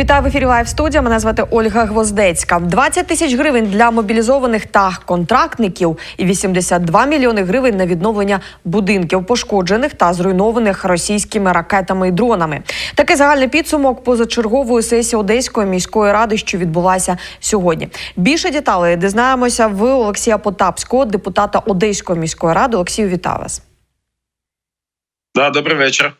Вітаю в ефірі Лайв студія. Мене звати Ольга Гвоздецька. 20 тисяч гривень для мобілізованих та контрактників і 82 мільйони гривень на відновлення будинків, пошкоджених та зруйнованих російськими ракетами і дронами. Такий загальний підсумок позачергової сесії Одеської міської ради, що відбулася сьогодні. Більше деталей дізнаємося в Олексія Потапського, депутата Одеської міської ради. Олексію, вітаю вас. Да, добрий вечір.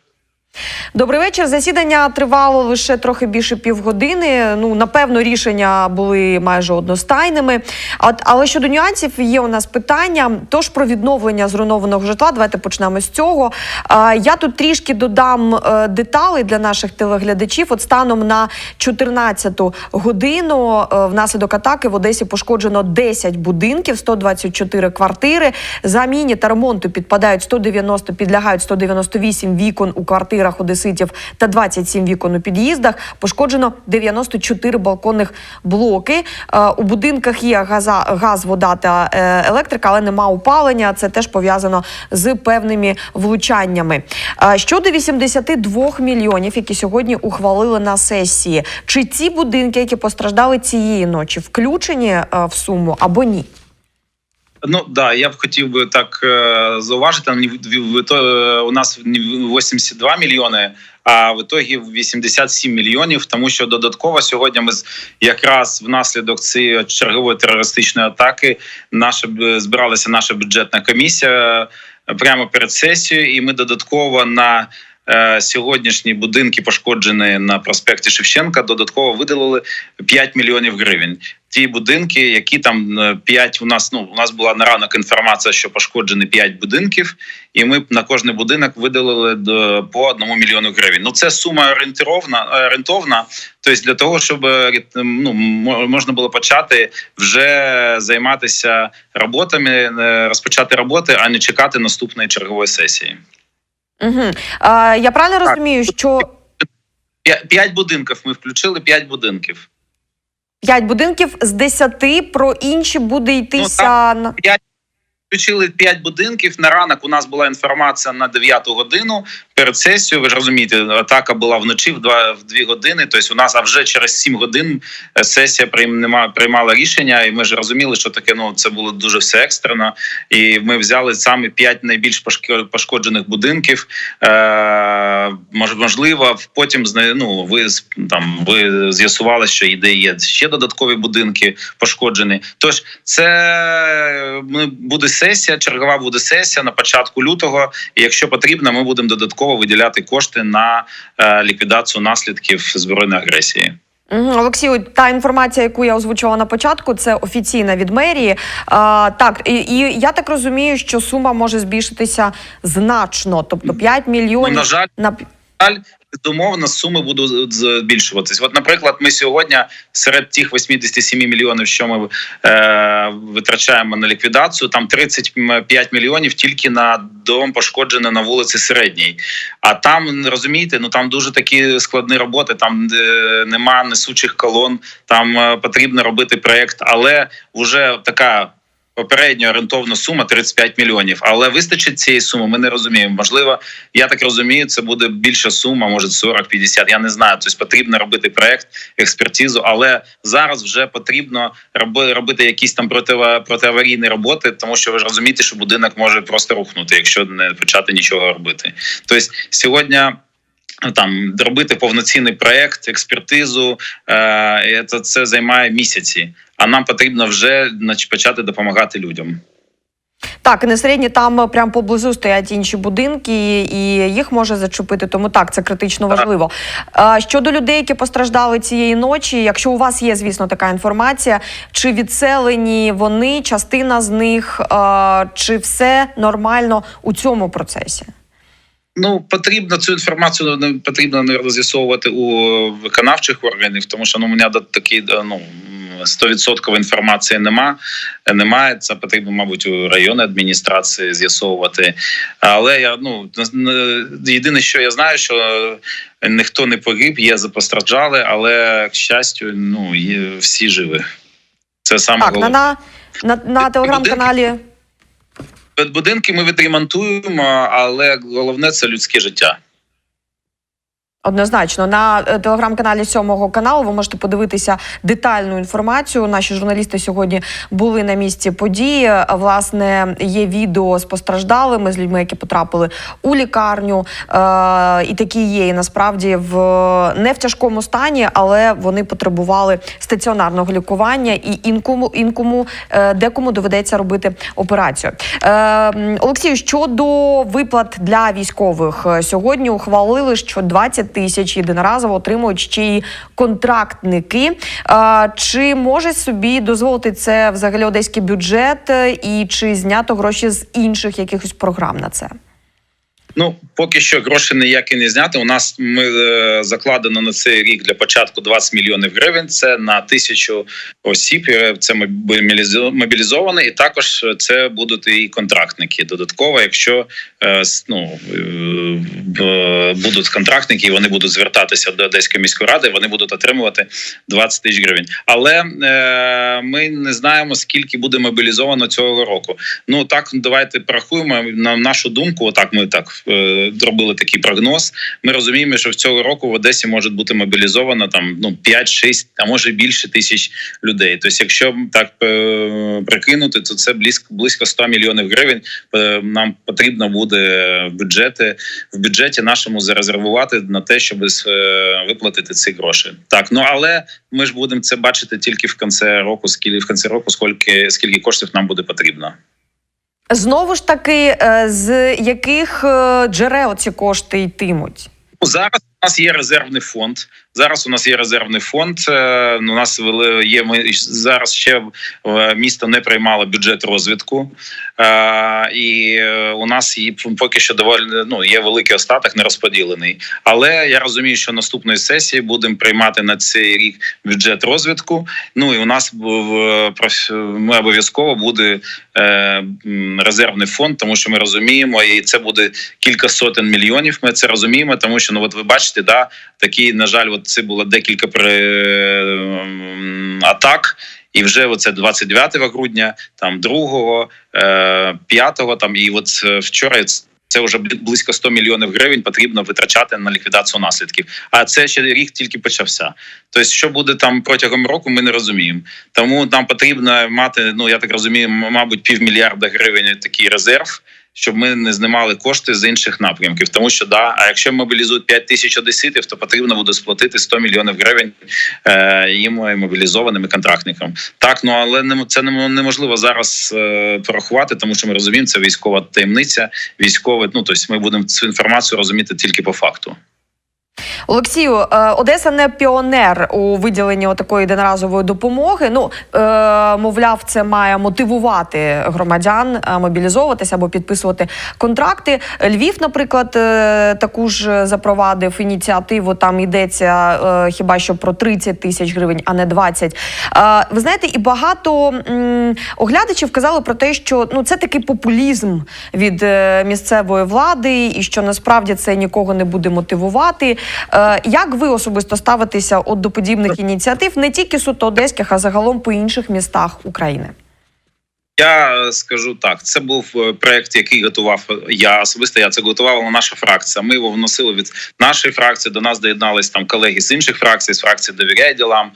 Добрий вечір. Засідання тривало лише трохи більше півгодини. Ну напевно, рішення були майже одностайними. От, але щодо нюансів є у нас питання. Тож про відновлення зруйнованого житла. Давайте почнемо з цього. А, я тут трішки додам е, деталей для наших телеглядачів. От станом на 14-ту годину е, внаслідок атаки в Одесі пошкоджено 10 будинків, 124 квартири. Заміні та ремонту підпадають 190, підлягають 198 вікон у квартирах одеситів та 27 вікон у під'їздах. Пошкоджено 94 балконних блоки. Е, У будинках є газа, газ, вода та е, електрика, але нема опалення. Це теж пов'язано з певними влучаннями. Е, Щодо 82 мільйонів, які сьогодні ухвалили на сесії, чи ці будинки, які постраждали цієї ночі, включені в суму або ні? Ну да, я б хотів би так е, зауважити. е, У нас не 82 мільйони, а в ітогі 87 мільйонів. Тому що додатково сьогодні ми якраз внаслідок цієї чергової терористичної атаки наша збиралася наша бюджетна комісія е, прямо перед сесією, і ми додатково на Сьогоднішні будинки пошкоджені на проспекті Шевченка. Додатково виділили 5 мільйонів гривень. Ті будинки, які там 5 у нас. Ну у нас була на ранок інформація, що пошкоджені 5 будинків, і ми на кожний будинок виділили до по одному мільйону гривень. Ну це сума орієнтировна орієнтовна. Тобто для того, щоб е, ну мо- можна було почати вже займатися роботами, е, розпочати роботи, а не чекати наступної чергової сесії. Угу. А, я правильно розумію, що П'ять будинків ми включили. П'ять будинків. П'ять будинків з 10 про інші буде йтися на Включили п'ять будинків. На ранок у нас була інформація на 9 годину перед сесією. Ви ж розумієте, атака була вночі в 2, в 2 години. Тобто у нас а вже через 7 годин е, сесія приймала, приймала рішення, і ми ж розуміли, що таке ну це було дуже все екстрено. І ми взяли саме п'ять найбільш пошк- пошкоджених будинків. Е, мож- можливо, потім ну, ви там ви з'ясували, що іде є ще додаткові будинки пошкоджені. Тож це е, ми- буде сесія, чергова буде сесія на початку лютого. І якщо потрібно, ми будемо додатково виділяти кошти на е, ліквідацію наслідків збройної агресії. Олексію, та інформація, яку я озвучувала на початку, це офіційна від мерії. А, так, і, і я так розумію, що сума може збільшитися значно, тобто 5 Ну, мільйонів на жаль, на жаль, безумовно, суми будуть збільшуватись. От, наприклад, ми сьогодні серед тих 87 мільйонів, що ми е, витрачаємо на ліквідацію, там 35 мільйонів тільки на дом пошкоджений на вулиці Середній. А там розумієте, ну там дуже такі складні роботи. Там е, нема несучих колон, там е, потрібно робити проект, але вже така. Попередньо орієнтовна сума 35 мільйонів, але вистачить цієї суми. Ми не розуміємо. Можливо, я так розумію, це буде більша сума, може 40-50, Я не знаю. Тобто потрібно робити проект, експертизу, але зараз вже потрібно роби, робити якісь там протиаварійні роботи, тому що ви ж розумієте, що будинок може просто рухнути, якщо не почати нічого робити. Тобто сьогодні. Там робити повноцінний проект, експертизу, е, це, це займає місяці. А нам потрібно вже почати допомагати людям. так, не середні там прямо поблизу стоять інші будинки, і їх може зачепити. Тому так, це критично важливо. Щодо людей, які постраждали цієї ночі, якщо у вас є, звісно, така інформація, чи відселені вони, частина з них, чи все нормально у цьому процесі? Ну потрібно цю інформацію не потрібно наверное, з'ясовувати у виконавчих органів, тому що ну у мене такі ну. 100% інформації нема, немає. Це потрібно, мабуть, у районній адміністрації з'ясовувати. Але я ну єдине, що я знаю, що ніхто не погиб, є постраждали, але к щастю, ну є всі живі. Це саме Так, на, головне. на, на, на телеграм-каналі. Будинки ми відремонтуємо, але головне це людське життя. Однозначно на е, телеграм-каналі сьомого каналу ви можете подивитися детальну інформацію. Наші журналісти сьогодні були на місці події. Власне, є відео з постраждалими з людьми, які потрапили у лікарню. Е, і такі є. І насправді в не в тяжкому стані, але вони потребували стаціонарного лікування, і інкому інкому е, декому доведеться робити операцію. Е, Олексію, щодо виплат для військових е, сьогодні ухвалили, що 20 тисяч єдиноразово отримують ще й контрактники. Чи може собі дозволити це взагалі одеський бюджет, е, і чи знято гроші з інших якихось програм на це? Ну поки що гроші ніякі не зняти. У нас ми е, закладено на цей рік для початку 20 мільйонів гривень. Це на тисячу осіб. е, Це мобілізо- мобілізовані, і також це будуть і контрактники. Додатково, якщо е, ну, е, будуть контрактники, і вони будуть звертатися до Одеської міської ради, вони будуть отримувати 20 тисяч гривень. Але е, ми не знаємо скільки буде мобілізовано цього року. Ну так давайте порахуємо на нашу думку. Отак ми так е, зробили такий прогноз. Ми розуміємо, що в цього року в Одесі може бути мобілізовано там ну 5-6, а може більше тисяч людей. Тобто, якщо так е, прикинути, то це близько близько 100 мільйонів гривень. е, Нам потрібно буде в бюджети в бюджеті нашому зарезервувати на те, щоб виплатити ці гроші. Так, ну але ми ж будемо це бачити тільки в кінці року, скільки в кінці року, скільки скільки коштів нам буде потрібно. Знову ж таки, е, з яких е, джерел ці кошти йтимуть? Ну, Зараз у нас є резервний фонд. Зараз у нас є резервний фонд. е, У нас вели- є ми зараз ще е, місто не приймало бюджет розвитку, Е, і у нас поки що доволі ну є великий остаток не розподілений. Але я розумію, що наступної сесії будемо приймати на цей рік бюджет розвитку. Ну і у нас ми обов'язково буде резервний фонд, тому що ми розуміємо, і це буде кілька сотень мільйонів. Ми це розуміємо, тому що ну от ви бачите, да такі на жаль, от це було декілька при м, атак. І вже оце 29 грудня, там 2, е, 5, там і от е, вчора це вже близько 100 мільйонів гривень потрібно витрачати на ліквідацію наслідків. А це ще рік тільки почався. Тобто, що буде там протягом року, ми не розуміємо. Тому нам потрібно мати, ну я так розумію, мабуть, півмільярда гривень такий резерв. Щоб ми не знімали кошти з інших напрямків, тому що да, а якщо мобілізують 5 тисяч одеситів, то потрібно буде сплатити 100 мільйонів гривень е, їм е, мобілізованим контрактникам. Так, ну але не це немо- неможливо зараз е, порахувати, тому що ми розуміємо, це військова таємниця, військове. Ну тобто ми будемо цю інформацію розуміти тільки по факту. Олексію, е, Одеса не піонер у виділенні такої єдиноразової допомоги. Ну е, мовляв, це має мотивувати громадян е, мобілізовуватися або підписувати контракти. Львів, наприклад, е, таку ж запровадив ініціативу. Там йдеться хіба що про 30 тисяч гривень, а не 20. Е, ви знаєте, і багато оглядачів казали про те, що ну це такий популізм від місцевої влади, і що насправді це нікого не буде мотивувати. Е, Як ви особисто ставитеся от до подібних ініціатив, не тільки суто одеських, а загалом по інших містах України? Я скажу так: це був е, проект, який готував е, я особисто. Я це готувала наша фракція. Ми його вносили від нашої фракції. До нас доєднались там колеги з інших фракцій, з фракції довіряє ділам.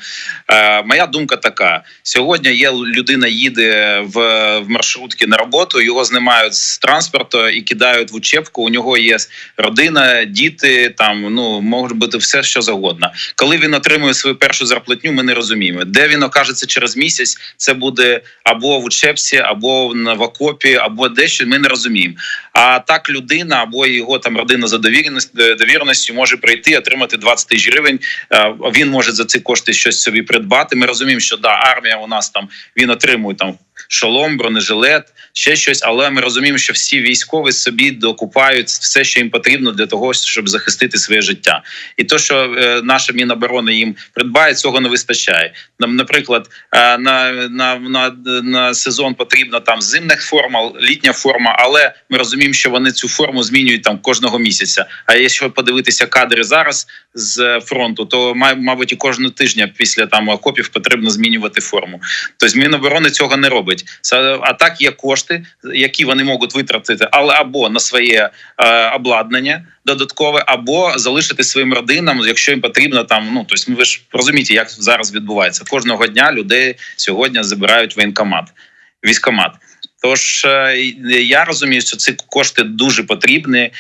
Е, моя думка така: сьогодні є людина, їде в, в маршрутки на роботу, його знімають з транспорту і кидають в учебку. У нього є родина, діти, там ну може бути все, що завгодно. Коли він отримує свою першу зарплатню, ми не розуміємо, де він окажеться через місяць. Це буде або в учебці, або на в окопі, або дещо. Ми не розуміємо. А так людина або його там родина за е, довіреністю може прийти, отримати 20 тисяч гривень. Е, Він може за ці кошти щось собі придбати. Ми розуміємо, що да, армія у нас там він отримує там шолом, бронежилет, ще щось. Але ми розуміємо, що всі військові собі докупають все, що їм потрібно для того, щоб захистити своє життя. І то, що е, наша міноборони їм придбає, цього не вистачає. Нам, наприклад, е, на, на, на, на сезон потрібна там зимна форма, літня форма, але ми розуміємо, що вони цю форму змінюють там кожного місяця. А якщо подивитися кадри зараз з фронту, то мабуть і кожного тижня після там окопів потрібно змінювати форму. Тобто Міноборони цього не робить. Робить. А так є кошти, які вони можуть витратити, але або на своє е, обладнання додаткове, або залишити своїм родинам, якщо їм потрібно там. Ну тобто, ви ж розумієте, як зараз відбувається. Кожного дня людей сьогодні забирають воєнкомат, військомат. Тож е, я розумію, що ці кошти дуже потрібні,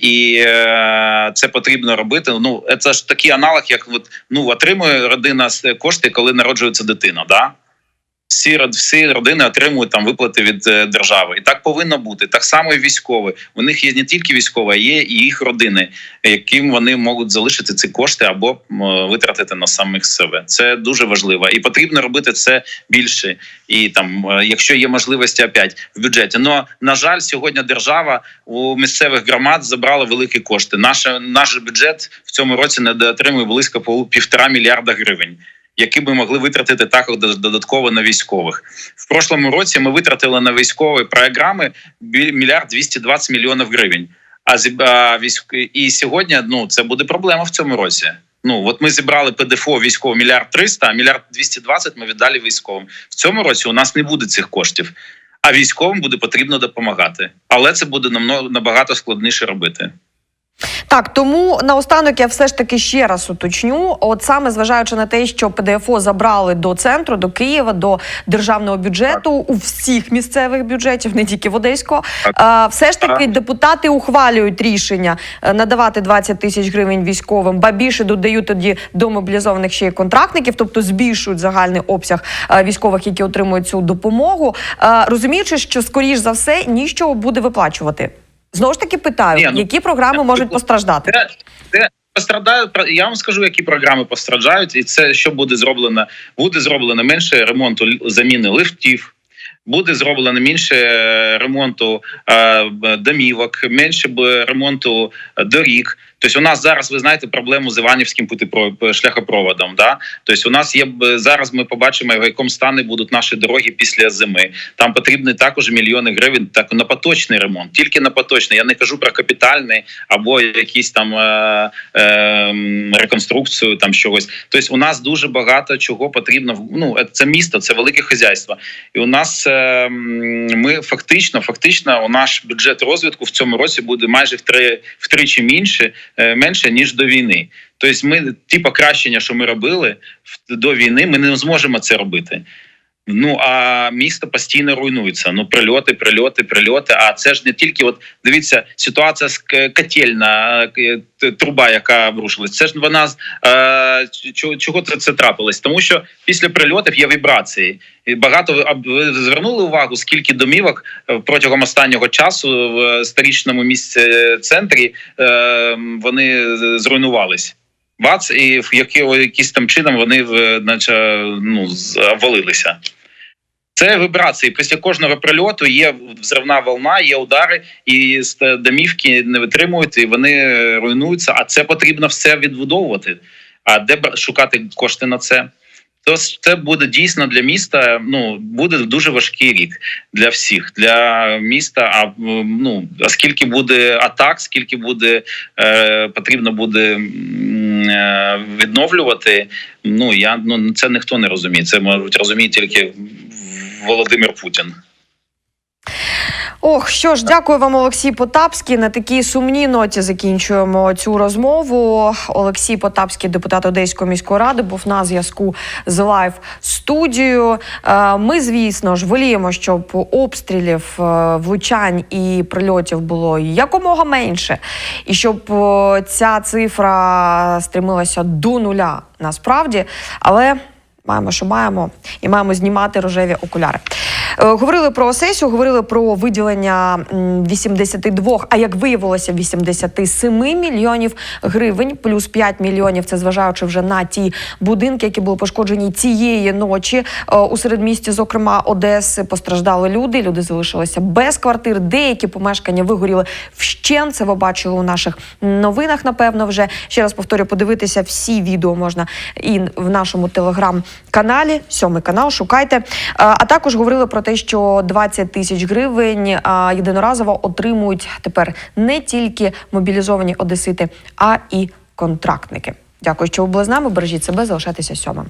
і, е, це потрібно робити. Ну це ж такий аналог, як от, ну отримує родина кошти, коли народжується дитина. Да? Всі всі родини отримують там виплати від е, держави, і так повинно бути. Так само і військові. У них є не тільки військові, а є і їх родини, яким вони можуть залишити ці кошти або м, витратити на самих себе. Це дуже важливо, і потрібно робити це більше. І там, е, якщо є можливості, опять в бюджеті. Но на жаль, сьогодні держава у місцевих громад забрала великі кошти. Наша наш бюджет в цьому році не отримує близько півтора мільярда гривень. Які би могли витратити також дод- додатково на військових в прошлому році. Ми витратили на військові програми мільярд 220 мільйонів гривень. А зі- і сьогодні ну це буде проблема в цьому році. Ну от ми зібрали ПДФО військово мільярд 300, а мільярд 220 ми віддали військовим. В цьому році у нас не буде цих коштів. А військовим буде потрібно допомагати, але це буде набагато складніше робити. Так, тому наостанок я все ж таки ще раз уточню. От саме зважаючи на те, що ПДФО забрали до центру, до Києва, до державного бюджету у всіх місцевих бюджетів, не тільки в Одеського, а, все ж таки Так. депутати ухвалюють рішення е, надавати 20 тисяч гривень військовим, ба більше додають тоді до мобілізованих ще й контрактників, тобто збільшують загальний обсяг е, військових, які отримують цю допомогу, Е, розуміючи, що скоріш за все нічого буде виплачувати. Знову ж таки питаю, Ні, ну, які програми можуть постраждати? Де, де пострадають я вам скажу, які програми постраждають, і це що буде зроблено. Буде зроблено менше ремонту заміни лифтів. Буде зроблено менше е, ремонту е, домівок, менше ремонту е, доріг. Тобто, у нас зараз ви знаєте проблему з Іванівським шляхопроводом. Да? Тобто, у нас є зараз. Ми побачимо, в якому стані будуть наші дороги після зими. Там потрібні також мільйони гривень так на поточний ремонт, тільки на поточний. Я не кажу про капітальний або якісь там е, е, реконструкцію, там чогось. Тобто, у нас дуже багато чого потрібно. Ну це місто, це велике хазяйство. І у нас е, ми фактично, фактично, у наш бюджет розвитку в цьому році буде майже втри, втричі менше, е, менше ніж до війни. Тобто, ми ті покращення, що ми робили до війни, ми не зможемо це робити. Ну а місто постійно руйнується. Ну прильоти, прильоти, прильоти. А це ж не тільки от дивіться, ситуація з котельна, е, труба, яка обрушилась. Це ж вона е, чого, це, це трапилось? Тому що після прильотів є вібрації. І багато ви- звернули увагу, скільки домівок е, протягом останнього часу в сторічному місці центрі е, вони зруйнувались. Бац, і в які, якісь там чином вони наче ну з- обвалилися. Це вібрації. Після кожного прильоту є взривна волна, є удари, і домівки не витримують, і вони руйнуються. А це потрібно все відбудовувати. А де шукати кошти на це? То це буде дійсно для міста. Ну буде дуже важкий рік для всіх, для міста. А ну а скільки буде атак, скільки буде е, потрібно буде відновлювати. Ну я ну це ніхто не розуміє. Це можуть розуміє тільки Володимир Путін. Ох, що ж, дякую вам, Олексій Потапський. На такій сумній ноті закінчуємо цю розмову. Олексій Потапський, депутат Одеської міської ради, був на зв'язку з лайв студією. Е, Ми, звісно ж, воліємо, щоб обстрілів, е, влучань і прильотів було якомога менше, і щоб е, ця цифра стремилася до нуля насправді. Але маємо, що маємо, і маємо знімати рожеві окуляри. Е, Говорили про сесію, говорили про виділення м, 82, а як виявилося, 87 мільйонів гривень, плюс 5 мільйонів. Це зважаючи вже на ті будинки, які були пошкоджені цієї ночі Е, у середмісті, зокрема Одеси, постраждали люди. Люди залишилися без квартир. Деякі помешкання вигоріли вщент. Це ви бачили у наших новинах. Напевно, вже ще раз повторю, подивитися всі відео можна і в нашому телеграм-каналі. Сьомий канал. Шукайте. Е, А також говорили про те, що 20 тисяч гривень е, єдиноразово отримують тепер не тільки мобілізовані одесити, а і контрактники. Дякую, що ви були з нами. Бережіть себе, залишайтеся сьомим.